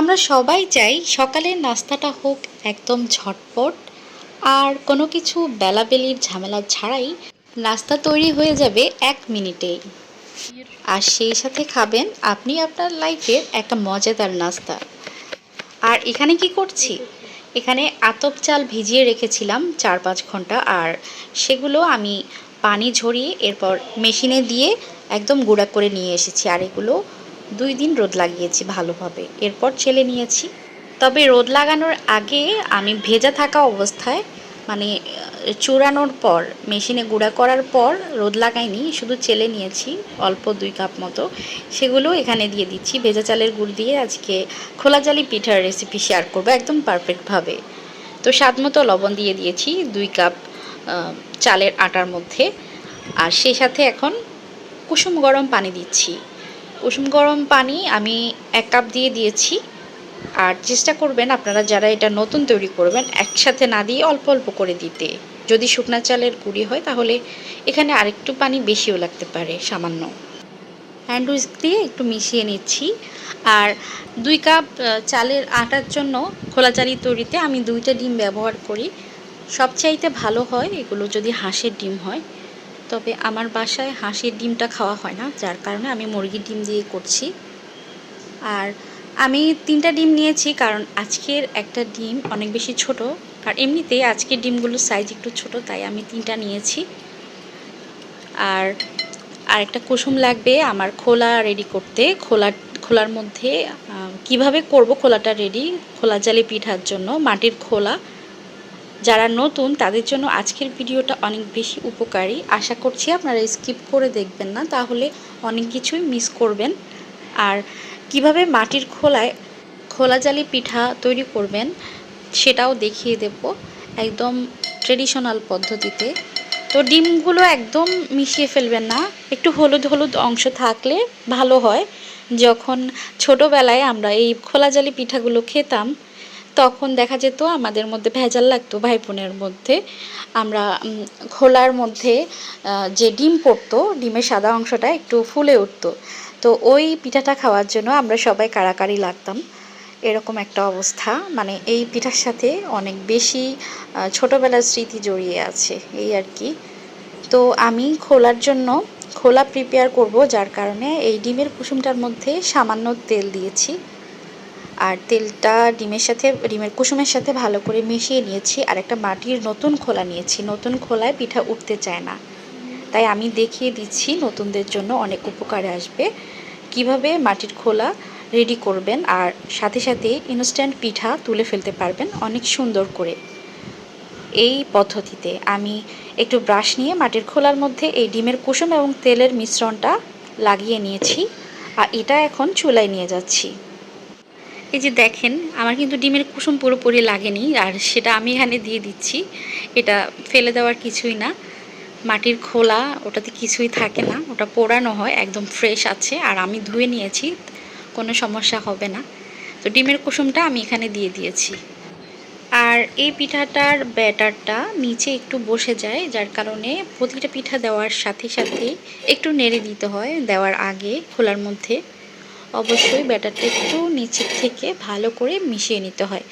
আমরা সবাই চাই সকালের নাস্তাটা হোক একদম ঝটপট, আর কোনো কিছু বেলাবেলির ঝামেলা ছাড়াই নাস্তা তৈরি হয়ে যাবে এক মিনিটেই। আর সেই সাথে খাবেন আপনি আপনার লাইফের একটা মজাদার নাস্তা। আর এখানে কি করছি? এখানে আতপ চাল ভিজিয়ে রেখেছিলাম চার পাঁচ ঘণ্টা, আর সেগুলো আমি পানি ঝরিয়ে এরপর মেশিনে দিয়ে একদম গুঁড়া করে নিয়ে এসেছি, আর এগুলো দুই দিন রোদ লাগিয়েছি ভালোভাবে। এরপর চেলে নিয়েছি। তবে রোদ লাগানোর আগে আমি ভেজা থাকা অবস্থায় মানে চূড়ানোর পর, মেশিনে গুঁড়া করার পর রোদ লাগাইনি, শুধু চেলে নিয়েছি, অল্প দুই কাপ মতো। সেগুলো এখানে দিয়ে দিচ্ছি। ভেজা চালের গুড় দিয়ে আজকে খোলা জালি পিঠার রেসিপি শেয়ার করব একদম পারফেক্টভাবে তো স্বাদ মতো লবণ দিয়ে দিয়েছি, দুই কাপ চালের আটার মধ্যে। আর সেই সাথে এখন কুসুম গরম পানি দিচ্ছি। কুসুম গরম পানি আমি এক কাপ দিয়ে দিয়েছি। আর চেষ্টা করবেন আপনারা যারা এটা নতুন তৈরি করবেন একসাথে না দিয়ে অল্প অল্প করে দিতে। যদি শুকনা চালের গুঁড়ি হয় তাহলে এখানে আরেকটু পানি বেশিও লাগতে পারে, সামান্য। হ্যান্ড উইস্ক দিয়ে একটু মিশিয়ে নিচ্ছি। আর দুই কাপ চালের আটার জন্য খোলা চালি তৈরিতে আমি দুইটা ডিম ব্যবহার করি। সবচাইতে ভালো হয় এগুলো যদি হাঁসের ডিম হয়। তবে আমার বাসায় হাঁসের ডিমটা খাওয়া হয় না, যার কারণে আমি মুরগির ডিম দিয়ে করছি। আর আমি তিনটা ডিম নিয়েছি কারণ আজকের একটা ডিম অনেক বেশি ছোট, আর এমনিতেই আজকের ডিমগুলোর সাইজ একটু ছোট, তাই আমি তিনটা নিয়েছি। আর আরেকটা কুসুম লাগবে আমার খোলা রেডি করতে। খোলা, খোলার মধ্যে কীভাবে করব খোলাটা রেডি খোলা জালি পিঠার জন্য, মাটির খোলা। যারা নতুন, তাদের জন্য আজকের ভিডিওটা অনেক বেশি উপকারী। আশা করছি আপনারা স্কিপ করে দেখবেন না, তাহলে অনেক কিছুই মিস করবেন। আর কীভাবে মাটির খোলায় খোলা জালি পিঠা তৈরি করবেন, সেটাও দেখিয়ে দেব একদম ট্রেডিশনাল পদ্ধতিতে। তো ডিমগুলো একদম মিশিয়ে ফেলবেন না, একটু হলুদ হলুদ অংশ থাকলে ভালো হয়। যখন ছোটোবেলায় আমরা এই খোলা জালি পিঠাগুলো খেতাম তখন দেখা যেত আমাদের মধ্যে ভেজাল লাগতো ভাই বোনের মধ্যে। আমরা খোলার মধ্যে যে ডিম পড়তো, ডিমের সাদা অংশটা একটু ফুলে উঠতো। তো ওই পিঠাটা খাওয়ার জন্য আমরা সবাই কাড়াকাড়ি লাগতাম। এরকম একটা অবস্থা। মানে এই পিঠার সাথে অনেক বেশি ছোটোবেলার স্মৃতি জড়িয়ে আছে, এই আর কি। তো আমি খোলার জন্য খোলা প্রিপেয়ার করব, যার কারণে এই ডিমের কুসুমটার মধ্যে সামান্য তেল দিয়েছি। আর তেলটা ডিমের সাথে, ডিমের কুসুমের সাথে ভালো করে মিশিয়ে নিয়েছি আর একটা মাটির নতুন খোলা নিয়েছি। নতুন খোলায় পিঠা উঠতে চায় না। তাই আমি দেখিয়ে দিচ্ছি নতুনদের জন্য অনেক উপকারে আসবে। কীভাবে মাটির খোলা রেডি করবেন আর সাথে সাথে ইনস্ট্যান্ট পিঠা তুলে ফেলতে পারবেন অনেক সুন্দর করে। এই পদ্ধতিতে আমি একটু ব্রাশ নিয়ে মাটির খোলার মধ্যে এই ডিমের কুসুম এবং তেলের মিশ্রণটা লাগিয়ে নিয়েছি। আর এটা এখন চুলায় নিয়ে যাচ্ছি। এই যে দেখেন, আমার কিন্তু ডিমের কুসুম পুরোপুরি লাগেনি, আর সেটা আমি এখানে দিয়ে দিচ্ছি। এটা ফেলে দেওয়ার কিছুই না। মাটির খোলা, ওটাতে কিছুই থাকে না। ওটা পোড়ানো হয়, একদম ফ্রেশ আছে, আর আমি ধুয়ে নিয়েছি, কোনো সমস্যা হবে না। তো ডিমের কুসুমটা আমি এখানে দিয়ে দিয়েছি। আর এই পিঠাটার ব্যাটারটা নিচে একটু বসে যায়, যার কারণে প্রতিটা পিঠা দেওয়ার সাথে সাথে একটু নেড়ে দিতে হয়, দেওয়ার আগে খোলার মধ্যে। অবশ্যই ব্যাটারটা একটু নিচের থেকে ভালো করে মিশিয়ে নিতে হয়।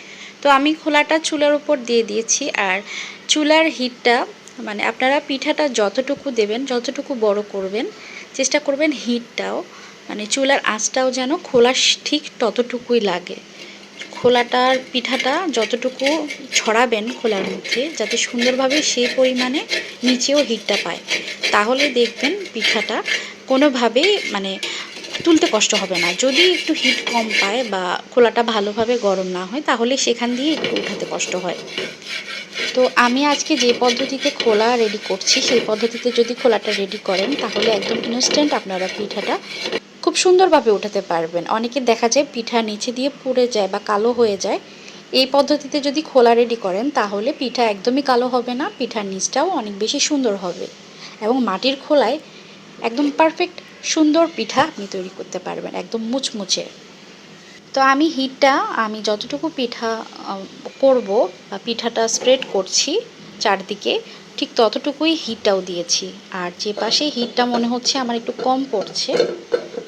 তো আমি খোলাটা চুলার উপর দিয়ে দিয়েছি আর চুলার হিটটা মানে আপনারা পিঠাটা যতটুকু দেবেন, যতটুকু বড় করবেন, চেষ্টা করবেন হিটটাও মানে চুলার আঁচটাও যেন খোলা ঠিক ততটুকুই লাগে। খোলাটার পিঠাটা যতটুকু ছড়াবেন খোলার মধ্যে, যাতে সুন্দরভাবে সেই পরিমাণে নিচেও হিটটা পায়। তাহলে দেখবেন পিঠাটা কোনোভাবেই মানে তুলতে কষ্ট হবে না। যদি একটু হিট কম পায় বা খোলাটা ভালোভাবে গরম না হয়, তাহলে সেখান দিয়ে একটু উঠাতে কষ্ট হয়। তো আমি আজকে যে পদ্ধতিতে খোলা রেডি করছি, সেই পদ্ধতিতে যদি খোলাটা রেডি করেন, তাহলে একদম ইনস্ট্যান্ট আপনারা পিঠাটা খুব সুন্দরভাবে উঠাতে পারবেন। অনেকে দেখা যায় পিঠা নিচে দিয়ে পুড়ে যায় বা কালো হয়ে যায়। এই পদ্ধতিতে যদি খোলা রেডি করেন, তাহলে পিঠা একদমই কালো হবে না, পিঠার নিচটাও অনেক বেশি সুন্দর হবে। এবং মাটির খোলায় একদম পারফেক্ট সুন্দর পিঠা আপনি তৈরি করতে পারবেন, একদম মুচমুচে। তো আমি হিটটা, আমি যতটুকু পিঠা করব বা পিঠাটা স্প্রেড করছি চারদিকে, ঠিক ততটুকুই হিটটাও দিয়েছি। আর যে পাশে হিটটা মনে হচ্ছে আমার একটু কম পড়ছে,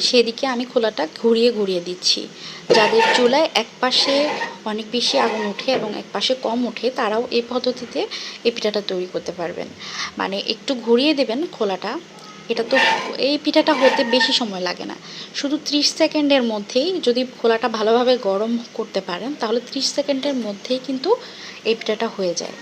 সেদিকে আমি খোলাটা ঘুরিয়ে ঘুরিয়ে দিচ্ছি। যাদের চুলায় এক পাশে অনেক বেশি আগুন ওঠে এবং এক পাশে কম ওঠে, তারাও এই পদ্ধতিতে এই পিঠাটা তৈরি করতে পারবেন। মানে একটু ঘুরিয়ে দেবেন খোলাটা এটা তো এই পিঠাটা হতে বেশি সময় লাগে না। শুধু ত্রিশ সেকেন্ডের মধ্যেই যদি খোলাটা ভালোভাবে গরম করতে পারেন, তাহলে ত্রিশ সেকেন্ডের মধ্যেই কিন্তু এই পিঠাটা হয়ে যায়।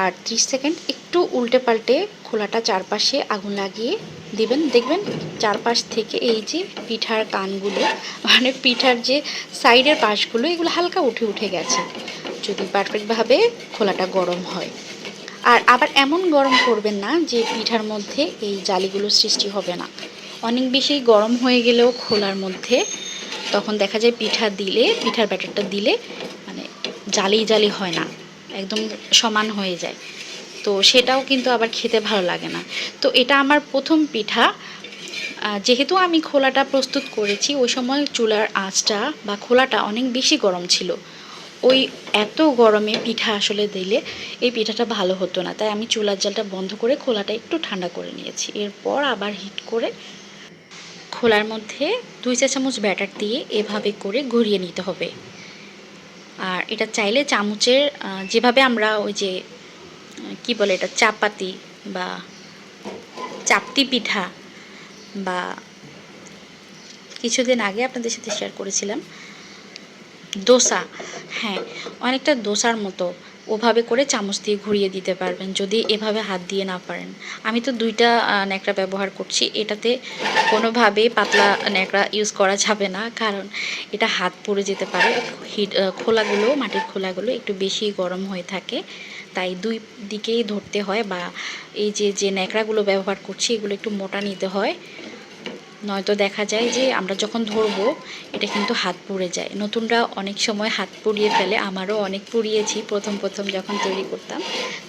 আর ত্রিশ সেকেন্ড একটু উল্টে পাল্টে খোলাটা চারপাশে আগুন লাগিয়ে দিবেন। দেখবেন চারপাশ থেকে এই যে পিঠার কানগুলো মানে পিঠার যে সাইডের পাশগুলো, এগুলো হালকা উঠে উঠে গেছে। যদি পারফেক্টভাবে খোলাটা গরম হয়। আর আবার এমন গরম করবেন না যে পিঠার মধ্যে এই জালিগুলো সৃষ্টি হবে না। অনেক বেশি গরম হয়ে গেলেও খোলার মধ্যে তখন দেখা যায় পিঠা দিলে, পিঠার ব্যাটারটা দিলে মানে জালি জালি হয় না, একদম সমান হয়ে যায়। তো সেটাও কিন্তু আবার খেতে ভালো লাগে না। তো এটা আমার প্রথম পিঠা। যেহেতু আমি খোলাটা প্রস্তুত করেছি, ওই সময় চুলার আঁচটা বা খোলাটা অনেক বেশি গরম ছিল। ওই এত গরমে পিঠা আসলে দিলে এই পিঠাটা ভালো হতো না। তাই আমি চুলার জালটা বন্ধ করে খোলাটা একটু ঠান্ডা করে নিয়েছি। এরপর আবার হিট করে খোলার মধ্যে দুই চা চামচ ব্যাটার দিয়ে এভাবে করে ঘুরিয়ে নিতে হবে। আর এটা চাইলে চামচের যেভাবে আমরা ওই যে, কি বলে এটা, চাপাতি বা চাপতি পিঠা বা কিছুদিন আগে আপনাদের সাথে শেয়ার করেছিলাম দোসা। হ্যাঁ অনেকটা দোসার মতো। ওভাবে করে চামচ দিয়ে ঘুরিয়ে দিতে পারবেন, যদি এভাবে হাত দিয়ে না পারেন। আমি তো দুইটা ন্যাকড়া ব্যবহার করছি। এটাতে কোনোভাবেই পাতলা ন্যাকড়া ইউজ করা যাবে না, কারণ এটা হাত পড়ে যেতে পারে। হিট খোলাগুলো, মাটির খোলাগুলো একটু বেশি গরম হয়ে থাকে। তাই দুই দিকেই ধরতে হয় বা এই যে যে ন্যাকড়াগুলো ব্যবহার করছি, এগুলো একটু মোটা নিতে হয়। নয়তো দেখা যায় যে আমরা যখন ধরবো, এটা কিন্তু হাত পুড়ে যায়। নতুনরা অনেক সময় হাত পুড়িয়ে ফেলে, আমারও অনেক পুড়িয়েছি প্রথম প্রথম যখন তৈরি করতাম।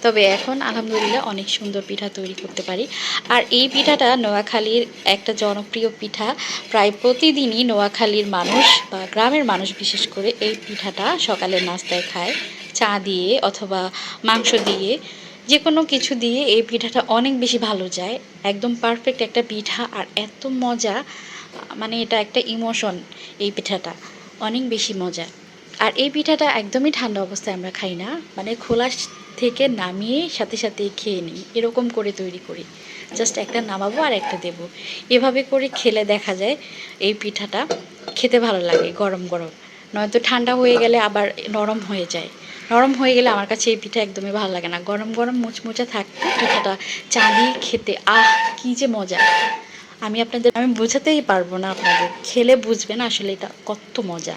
তবে এখন আলহামদুলিল্লাহ অনেক সুন্দর পিঠা তৈরি করতে পারি। আর এই পিঠাটা নোয়াখালীর একটা জনপ্রিয় পিঠা। প্রায় প্রতিদিনই নোয়াখালীর মানুষ বা গ্রামের মানুষ বিশেষ করে এই পিঠাটা সকালের নাস্তায় খায়। চা দিয়ে অথবা মাংস দিয়ে যে কোনো কিছু দিয়ে এই পিঠাটা অনেক বেশি ভালো যায়। একদম পারফেক্ট একটা পিঠা আর এত মজা মানে এটা একটা ইমোশন এই পিঠাটা। অনেক বেশি মজা। আর এই পিঠাটা একদমই ঠান্ডা অবস্থায় আমরা খাই না। মানে খোলা থেকে নামিয়ে সাথে সাথে খেয়ে নিই। এরকম করে তৈরি করি। জাস্ট একটা নামাবো আর একটা দেব। এভাবে করে খেলে দেখা যায় এই পিঠাটা খেতে ভালো লাগে গরম গরম। নয়তো ঠান্ডা হয়ে গেলে আবার নরম হয়ে যায়। নরম হয়ে গেলে আমার কাছে এই পিঠা একদমই ভালো লাগে না। গরম গরম মুচমুচে থাকতে পিঠাটা চা খেতে, আহ, কি যে মজা। আমি আপনাদের, আমি বোঝাতেই পারব না আপনাদের। খেলে বুঝবেন আসলে এটা কত মজা।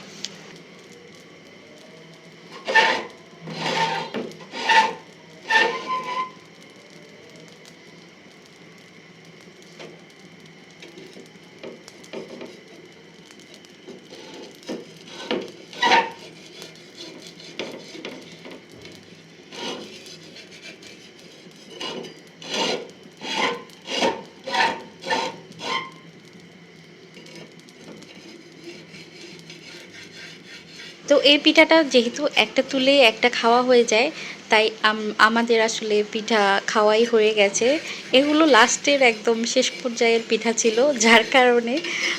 তো এই পিঠাটা যেহেতু একটা তুলে একটা খাওয়া হয়ে যায়, তাই আম- আমাদের আসলে পিঠা খাওয়াই হয়ে গেছে। এগুলো লাস্টের একদম শেষ পর্যায়ের পিঠা ছিল, যার কারণে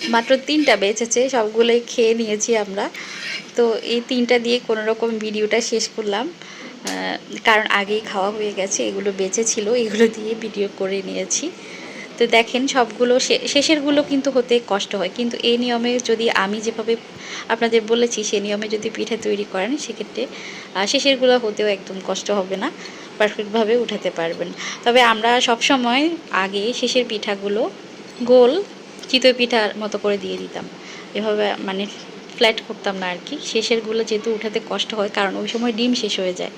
মাত্র তিনটা বেঁচেছে, সবগুলোই খেয়ে নিয়েছি আমরা। তো এই তিনটা দিয়ে কোনো রকম ভিডিওটা শেষ করলাম। কারণ আগেই খাওয়া হয়ে গেছে, এগুলো বেঁচে ছিল, এগুলো দিয়ে ভিডিও করে নিয়েছি। তো দেখেন সবগুলো শেষেরগুলো কিন্তু হতে কষ্ট হয়। কিন্তু এই নিয়মে যদি আমি যেভাবে আপনাদের বলেছি সেই নিয়মে যদি পিঠা তৈরি করেন, সেক্ষেত্রে শেষেরগুলো হতেও একদম কষ্ট হবে না পারফেক্টভাবে উঠাতে পারবেন। তবে আমরা সব সময় আগে শেষের পিঠাগুলো গোল চিতই পিঠার মতো করে দিয়ে দিতাম। এভাবে মানে ফ্ল্যাট করতাম না আর কি শেষেরগুলো যেহেতু উঠাতে কষ্ট হয়, কারণ ওই সময় ডিম শেষ হয়ে যায়।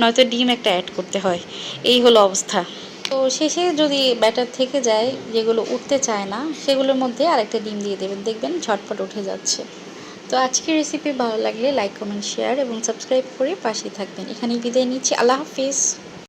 নয়তো ডিম একটা অ্যাড করতে হয়। এই হলো অবস্থা। তো শেষে যদি ব্যাটার থেকে যায়, যেগুলো উঠতে চায় না, সেগুলোর মধ্যে আরেকটা ডিম দিয়ে দেবেন। দেখবেন ঝটপট উঠে যাচ্ছে। তো আজকের রেসিপি ভালো লাগলে লাইক কমেন্ট শেয়ার এবং সাবস্ক্রাইব করে পাশে থাকবেন। এখানেই বিদায় নিচ্ছি। আল্লাহ হাফিজ।